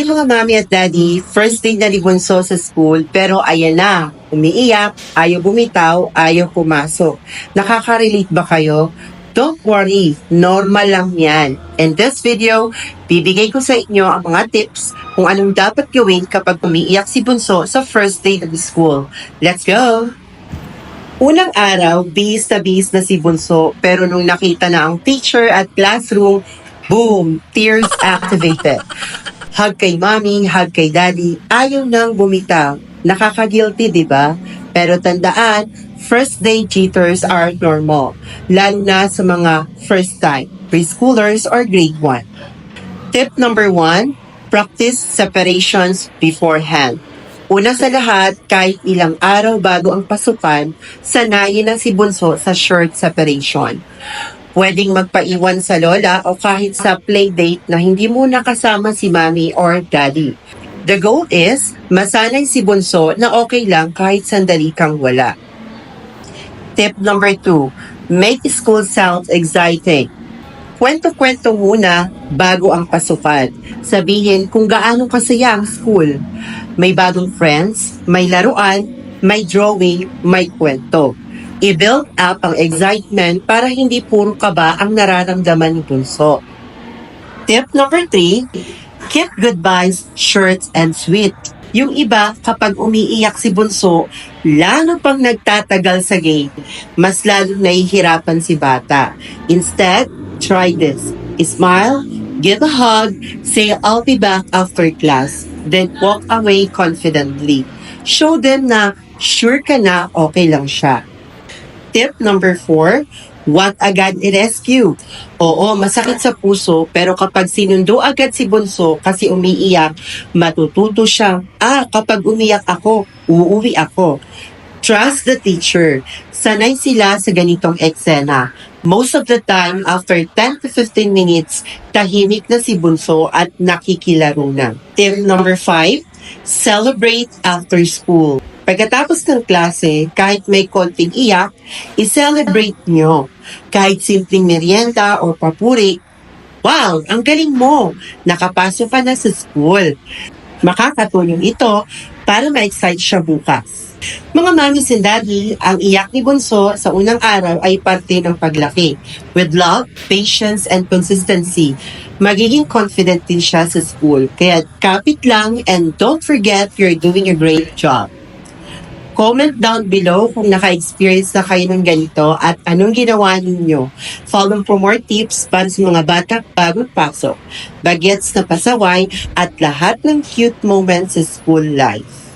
Hi mga mami at daddy, first day na ni Bunso sa school pero ayan na, umiiyak, ayaw bumitaw, ayaw pumasok. Nakaka-relate ba kayo? Don't worry, normal lang yan. In this video, bibigay ko sa inyo ang mga tips kung anong dapat gawin kapag umiiyak si Bunso sa first day of school. Let's go! Unang araw, bis na bis na si Bunso pero nung nakita na ang teacher at classroom, boom, tears activated. Hug kay mommy, hug kay daddy, ayaw nang bumitaw. Nakaka-guilty, di ba? Pero tandaan, first day jitters are normal. Lalo na sa mga first time, preschoolers or grade 1. Tip number one, practice separations beforehand. Una sa lahat, kahit ilang araw bago ang pasukan, sanayin na si Bunso sa short separation. Pwedeng magpaiwan sa lola o kahit sa playdate na hindi mo nakasama si mommy or daddy. The goal is, masanay si Bunso na okay lang kahit sandali kang wala. Tip number two, make school sound exciting. Kwento-kwento muna bago ang pasukan. Sabihin kung gaano kasaya ang school. May bagong friends, may laruan, may drawing, may kwento. I-build up ang excitement para hindi puro kaba ang nararamdaman ni Bunso. Tip number three, keep goodbyes short and sweet. Yung iba, kapag umiiyak si Bunso, lalo pang nagtatagal sa gate, mas lalo nahihirapan si bata. Instead, try this. Smile, give a hug, say I'll be back after class, then walk away confidently. Show them na sure ka na okay lang siya. Tip number four, wag agad i-rescue. Oo, masakit sa puso, pero kapag sinundo agad si Bunso kasi umiiyak, matututo siyang, ah, kapag umiyak ako, uuwi ako. Trust the teacher. Sanay sila sa ganitong eksena. Most of the time, after 10 to 15 minutes, tahimik na si Bunso at nakikilaro na. Tip number 5, celebrate after school. Pagkatapos ng klase, kahit may konting iyak, i-celebrate nyo. Kahit simpleng merienda o papuri, Wow, ang galing mo! Nakapasok ka na sa school. Makakatulong ito para ma-excite siya bukas. Mga mami and daddy, ang iyak ni Bunso sa unang araw ay parte ng paglaki. With love, patience, and consistency, magiging confident din siya sa school. Kaya kapit lang and don't forget you're doing a great job. Comment down below kung naka-experience na kayo ng ganito at anong ginawa ninyo. Follow for more tips para sa mga bata bago pasok, bagets na pasaway at lahat ng cute moments sa school life.